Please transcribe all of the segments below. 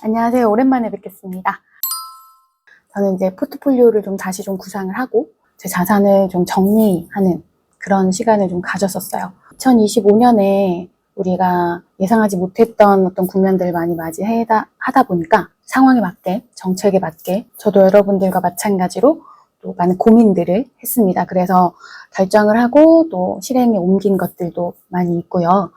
안녕하세요. 오랜만에 뵙겠습니다. 저는 이제 포트폴리오를 좀 다시 좀 구상을 하고 제 자산을 좀 정리하는 그런 시간을 좀 가졌었어요. 2025년에 우리가 예상하지 못했던 어떤 국면들을 많이 맞이하다 하다 보니까 상황에 맞게 정책에 맞게 저도 여러분들과 마찬가지로 또 많은 고민들을 했습니다. 그래서 결정을 하고 또 실행에 옮긴 것들도 많이 있고요.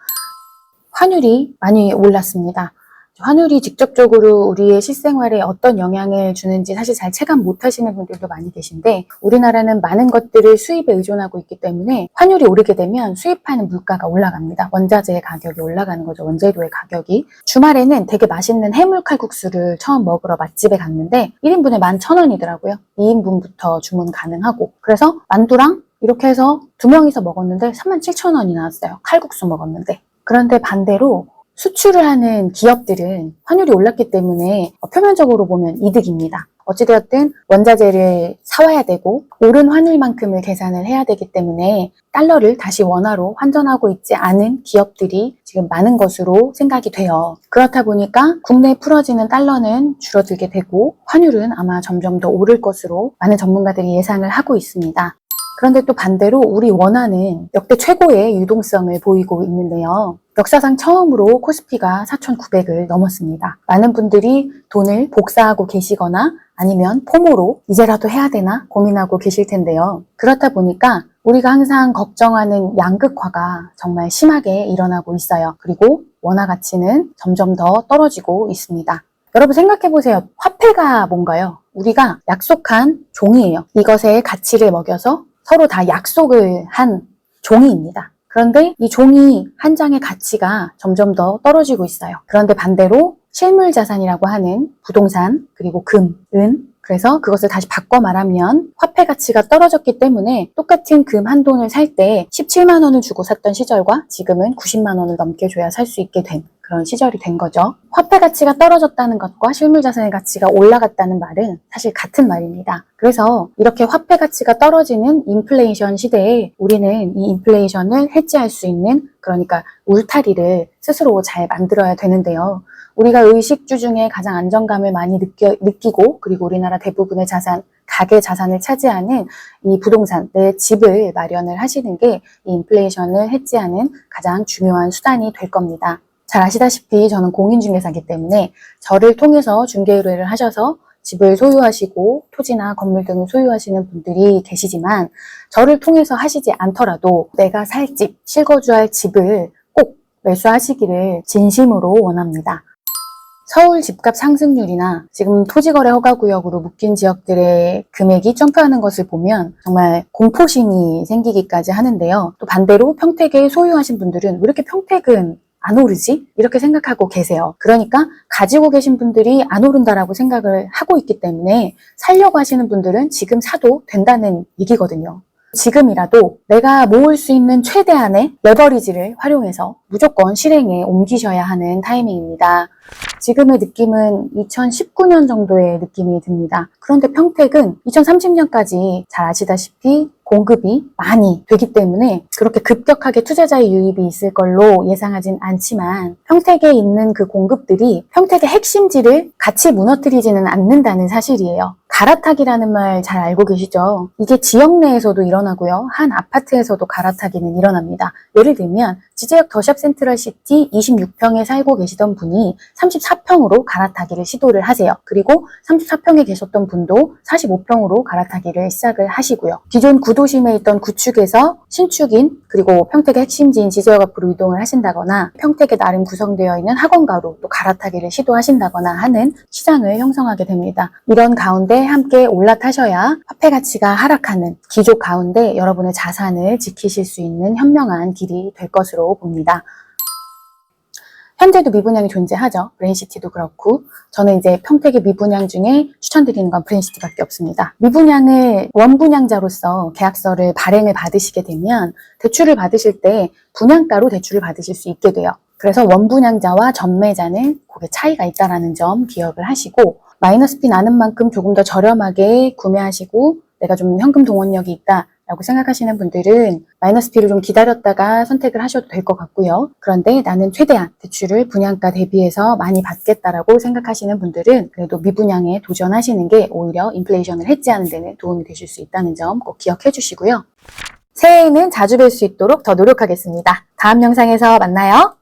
환율이 많이 올랐습니다. 환율이 직접적으로 우리의 실생활에 어떤 영향을 주는지 사실 잘 체감 못 하시는 분들도 많이 계신데 우리나라는 많은 것들을 수입에 의존하고 있기 때문에 환율이 오르게 되면 수입하는 물가가 올라갑니다. 원자재의 가격이 올라가는 거죠. 원재료의 가격이. 주말에는 되게 맛있는 해물 칼국수를 처음 먹으러 맛집에 갔는데 1인분에 11,000원이더라고요. 2인분부터 주문 가능하고. 그래서 만두랑 이렇게 해서 두 명이서 먹었는데 37,000원이 나왔어요. 칼국수 먹었는데. 그런데 반대로 수출을 하는 기업들은 환율이 올랐기 때문에 어, 표면적으로 보면 이득입니다. 어찌되었든 원자재를 사와야 되고 오른 환율만큼을 계산을 해야 되기 때문에 달러를 다시 원화로 환전하고 있지 않은 기업들이 지금 많은 것으로 생각이 돼요. 그렇다 보니까 국내에 풀어지는 달러는 줄어들게 되고 환율은 아마 점점 더 오를 것으로 많은 전문가들이 예상을 하고 있습니다. 그런데 또 반대로 우리 원화는 역대 최고의 유동성을 보이고 있는데요. 역사상 처음으로 코스피가 4,900을 넘었습니다. 많은 분들이 돈을 복사하고 계시거나 아니면 포모로 이제라도 해야 되나 고민하고 계실 텐데요. 그렇다 보니까 우리가 항상 걱정하는 양극화가 정말 심하게 일어나고 있어요. 그리고 원화 가치는 점점 더 떨어지고 있습니다. 여러분 생각해 보세요. 화폐가 뭔가요? 우리가 약속한 종이에요. 이것의 가치를 먹여서 서로 다 약속을 한 종이입니다. 그런데 이 종이 한 장의 가치가 점점 더 떨어지고 있어요. 그런데 반대로 실물 자산이라고 하는 부동산, 그리고 금, 은, 그래서 그것을 다시 바꿔 말하면 화폐 가치가 떨어졌기 때문에 똑같은 금 한 돈을 살 때 17만 원을 주고 샀던 시절과 지금은 90만 원을 넘게 줘야 살 수 있게 된 그런 시절이 된 거죠. 화폐 가치가 떨어졌다는 것과 실물 자산의 가치가 올라갔다는 말은 사실 같은 말입니다. 그래서 이렇게 화폐 가치가 떨어지는 인플레이션 시대에 우리는 이 인플레이션을 해지할 수 있는 그러니까 울타리를 스스로 잘 만들어야 되는데요. 우리가 의식주 중에 가장 안정감을 많이 느껴, 느끼고 그리고 우리나라 대부분의 자산, 가계 자산을 차지하는 이 부동산, 내 집을 마련을 하시는 게 이 인플레이션을 해지하는 가장 중요한 수단이 될 겁니다. 잘 아시다시피 저는 공인중개사기 때문에 저를 통해서 중개 의뢰를 하셔서 집을 소유하시고 토지나 건물 등을 소유하시는 분들이 계시지만 저를 통해서 하시지 않더라도 내가 살 집, 실거주할 집을 꼭 매수하시기를 진심으로 원합니다. 서울 집값 상승률이나 지금 토지거래 허가구역으로 묶인 지역들의 금액이 점프하는 것을 보면 정말 공포심이 생기기까지 하는데요. 또 반대로 평택에 소유하신 분들은 왜 이렇게 평택은 안 오르지? 이렇게 생각하고 계세요. 그러니까 가지고 계신 분들이 안 오른다라고 생각을 하고 있기 때문에 살려고 하시는 분들은 지금 사도 된다는 얘기거든요. 지금이라도 내가 모을 수 있는 최대한의 레버리지를 활용해서 무조건 실행에 옮기셔야 하는 타이밍입니다. 지금의 느낌은 2019년 정도의 느낌이 듭니다. 그런데 평택은 2030년까지 잘 아시다시피 공급이 많이 되기 때문에 그렇게 급격하게 투자자의 유입이 있을 걸로 예상하진 않지만 평택에 있는 그 공급들이 평택의 핵심지를 같이 무너뜨리지는 않는다는 사실이에요. 갈아타기라는 말 잘 알고 계시죠? 이게 지역 내에서도 일어나고요. 한 아파트에서도 갈아타기는 일어납니다. 예를 들면 지제역 더샵 센트럴 시티 26평에 살고 계시던 분이 34평으로 갈아타기를 시도를 하세요. 그리고 34평에 계셨던 분도 45평으로 갈아타기를 시작을 하시고요. 기존 구도심에 있던 구축에서 신축인 그리고 평택의 핵심지인 지제역 앞으로 이동을 하신다거나 평택에 나름 구성되어 있는 학원가로 또 갈아타기를 시도하신다거나 하는 시장을 형성하게 됩니다. 이런 가운데 함께 올라타셔야 화폐 가치가 하락하는 기조 가운데 여러분의 자산을 지키실 수 있는 현명한 길이 될 것으로 봅니다. 현재도 미분양이 존재하죠. 브레인시티도 그렇고 저는 이제 평택의 미분양 중에 추천드리는 건 브레인시티밖에 없습니다. 미분양을 원분양자로서 계약서를 발행을 받으시게 되면 대출을 받으실 때 분양가로 대출을 받으실 수 있게 돼요. 그래서 원분양자와 전매자는 그게 차이가 있다라는 점 기억을 하시고 마이너스 피 나는 만큼 조금 더 저렴하게 구매하시고 내가 좀 현금 동원력이 있다 라고 생각하시는 분들은 마이너스 B를 좀 기다렸다가 선택을 하셔도 될 것 같고요. 그런데 나는 최대한 대출을 분양가 대비해서 많이 받겠다라고 생각하시는 분들은 그래도 미분양에 도전하시는 게 오히려 인플레이션을 해지하는 데는 도움이 되실 수 있다는 점 꼭 기억해 주시고요. 새해에는 자주 뵐 수 있도록 더 노력하겠습니다. 다음 영상에서 만나요.